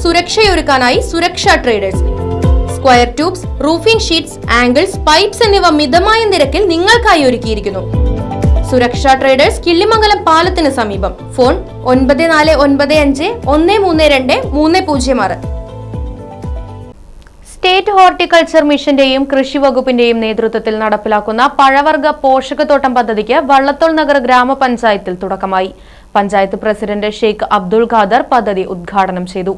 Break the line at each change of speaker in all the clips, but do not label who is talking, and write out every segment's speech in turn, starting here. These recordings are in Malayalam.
സുരക്ഷയൊരുക്കാനായി Suraksha traders square tubes roofing sheets angles pipes എന്നിവ മിതമായ നിരക്കിൽ നിങ്ങൾക്കായി ഒരുക്കിയിരിക്കുന്നു. സുരക്ഷാ ട്രേഡേഴ്സ് കിള്ളിമംഗലം പാലത്തിന് സമീപം. ഫോൺ ഒൻപത് നാല് ഒൻപത് അഞ്ച് ഒന്ന് മൂന്ന് രണ്ട് മൂന്ന് പൂജ്യം ആറ്. സ്റ്റേറ്റ് ഹോർട്ടിക്കൾച്ചർ മിഷന്റെയും കൃഷി വകുപ്പിന്റെയും നേതൃത്വത്തിൽ നടപ്പിലാക്കുന്ന പഴവർഗ പോഷകത്തോട്ടം പദ്ധതിക്ക് വള്ളത്തോൾ നഗർ ഗ്രാമപഞ്ചായത്തിൽ തുടക്കമായി. പഞ്ചായത്ത് പ്രസിഡന്റ് ഷെയ്ഖ് അബ്ദുൾ ഖാദർ പദ്ധതി ഉദ്ഘാടനം ചെയ്തു.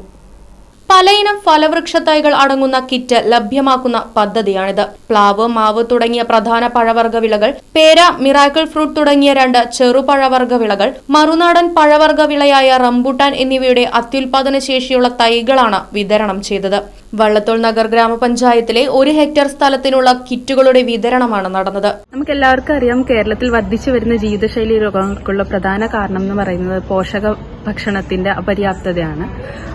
പലയിനം ഫലവൃക്ഷ തൈകൾ അടങ്ങുന്ന കിറ്റ് ലഭ്യമാക്കുന്ന പദ്ധതിയാണിത്. പ്ലാവ് മാവ് തുടങ്ങിയ പ്രധാന പഴവർഗ വിളകൾ പേര മിറാക്കിൾ ഫ്രൂട്ട് തുടങ്ങിയ രണ്ട് ചെറുപഴവർഗ വിളകൾ മറുനാടൻ പഴവർഗ വിളയായ റംബുട്ടാൻ എന്നിവയുടെ അത്യുൽപാദന ശേഷിയുള്ള തൈകളാണ് വിതരണം ചെയ്തത്. വള്ളത്തോൾ നഗർ ഗ്രാമപഞ്ചായത്തിലെ ഒരു ഹെക്ടർ സ്ഥലത്തിനുള്ള കിറ്റുകളുടെ വിതരണമാണ് നടന്നത്.
നമുക്ക് എല്ലാവർക്കും അറിയാം കേരളത്തിൽ വർദ്ധിച്ചു വരുന്ന ജീവിതശൈലി രോഗങ്ങൾക്കുള്ള പ്രധാന കാരണം എന്ന് പറയുന്നത് പോഷക ഭക്ഷണത്തിന്റെ അപര്യാപ്തതയാണ്.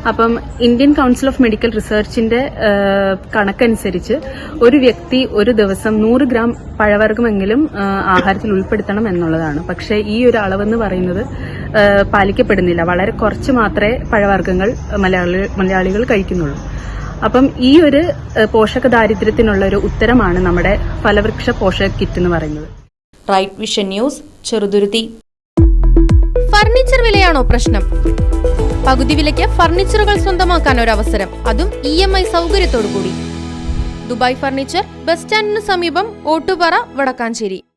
അപ്പം ഇന്ത്യൻ കൗൺസിൽ ഓഫ് മെഡിക്കൽ റിസർച്ചിന്റെ കണക്കനുസരിച്ച് ഒരു വ്യക്തി ഒരു ദിവസം നൂറ് ഗ്രാം പഴവർഗമെങ്കിലും ആഹാരത്തിൽ ഉൾപ്പെടുത്തണം എന്നുള്ളതാണ്. പക്ഷേ ഈ ഒരു അളവെന്ന് പറയുന്നത് പാലിക്കപ്പെടുന്നില്ല. വളരെ കുറച്ച് മാത്രമേ പഴവർഗങ്ങൾ മലയാളി മലയാളികൾ കഴിക്കുന്നുള്ളൂ. അപ്പം ഈ ഒരു പോഷക ദാരിദ്ര്യത്തിനുള്ള ഒരു ഉത്തരമാണ് നമ്മുടെ ഫലവൃക്ഷ പോഷക കിറ്റ് എന്ന് പറയുന്നത്.
Right Vision news Cheruthuruthy. Furniture വിലയാണോ പ്രശ്നം? പകുതി വിലയ്ക്ക് ഫർണിച്ചറുകൾ സ്വന്തമാക്കാൻ ഒരു അവസരം അതും ഇ എം ഐ സൗകര്യത്തോടു കൂടി ദുബായ് ഫർണിച്ചർ ബസ് സ്റ്റാൻഡിന് സമീപം ഓട്ടുപാറ വടക്കാഞ്ചേരി.